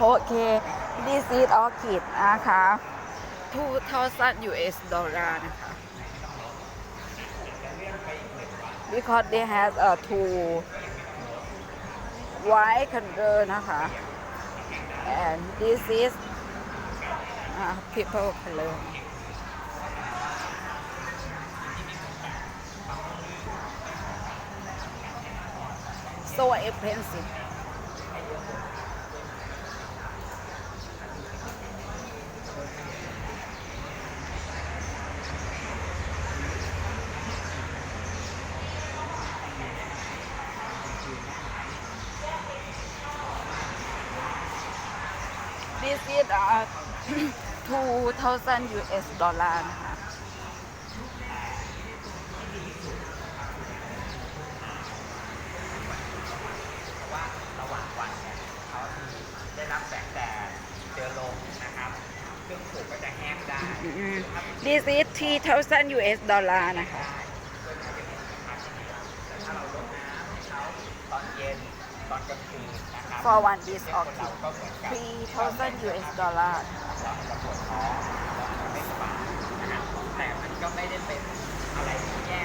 โอเค this is orchid นะคะ 2,000 US ดอลลาร์นะคะ because they has a two white color นะคะ and this is uh, people color so expensive this is uh, 2,000 US ดอลลาร์นะคะ ว่าระหว่างวันเนี่ยเขาได้รับแสงแดดเจอลมนะครับเครื่องปลูกก็จะแห้งได้อืม this is 3,000 US ดอลลาร์นะคะแต่ ตอนกลางคืนนะครับ for one piece of เรา kit ก็เหมือนกับ 3,000 US dollar เราจะปวดท้องเราจะไม่สบายนะครับแต่มันก็ไม่ได้เป็นอะไรที่แย่